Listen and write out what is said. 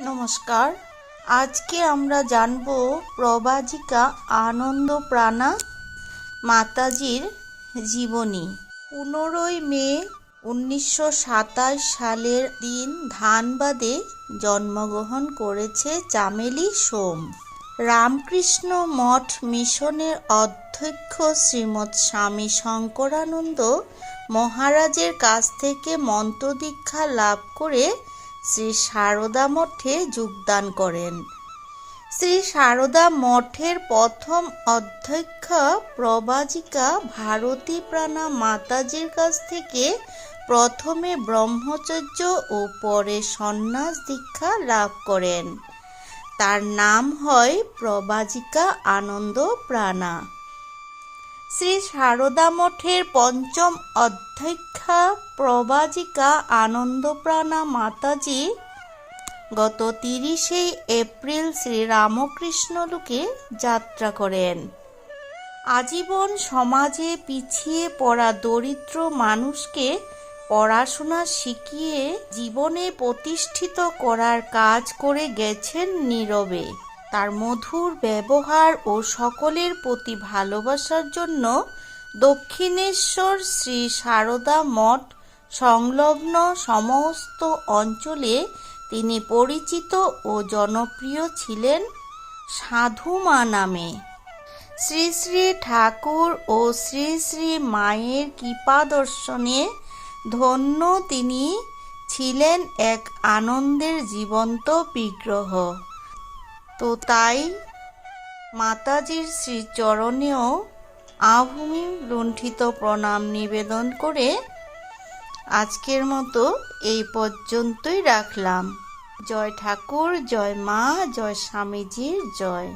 নমস্কার। আজকে আমরা জানব প্রবাজিকা আনন্দপ্রাণা মাতাজির জীবনী। পনেরোই মে উনিশশো সাতাশ সালের দিন ধানবাদে জন্মগ্রহণ করেছে চামেলি সোম। রামকৃষ্ণ মঠ মিশনের অধ্যক্ষ শ্রীমৎ স্বামী শঙ্করানন্দ মহারাজের কাছ থেকে মন্ত্রদীক্ষা লাভ করে শ্রী সারদা মঠে যোগদান করেন। শ্রী সারদা মঠের প্রথম অধ্যক্ষা প্রবাজিকা ভারতী প্রাণা মাতাজির কাছ থেকে প্রথমে ব্রহ্মচর্য ও পরে সন্ন্যাস দীক্ষা লাভ করেন। তার নাম হয় প্রবাজিকা আনন্দ প্রাণা। শ্রী সারদা মঠের পঞ্চম অধ্যক্ষা প্রবাজিকা আনন্দপ্রাণা মাতাজি গত তিরিশে এপ্রিল শ্রী রামকৃষ্ণ লোকে যাত্রা করেন। আজীবন সমাজে পিছিয়ে পড়া দরিদ্র মানুষকে পড়াশোনা শিখিয়ে জীবনে প্রতিষ্ঠিত করার কাজ করে গেছেন নীরবে। তার মধুর ব্যবহার ও সকলের প্রতি ভালোবাসার জন্য দক্ষিণেশ্বর শ্রী সারদা মঠ সংলগ্ন সমস্ত অঞ্চলে তিনি পরিচিত ও জনপ্রিয় ছিলেন সাধুমা নামে। শ্রী শ্রী ঠাকুর ও শ্রী শ্রী মায়ের কৃপা দর্শনে ধন্য তিনি ছিলেন এক আনন্দের জীবন্ত বিগ্রহ। তো তাই মাতাজির শ্রীচরণেও আভূমি লুণ্ঠিত প্রণাম নিবেদন করে আজকের মতো এই পর্যন্তই রাখলাম। জয় ঠাকুর, জয় মা, জয় স্বামীজির জয়।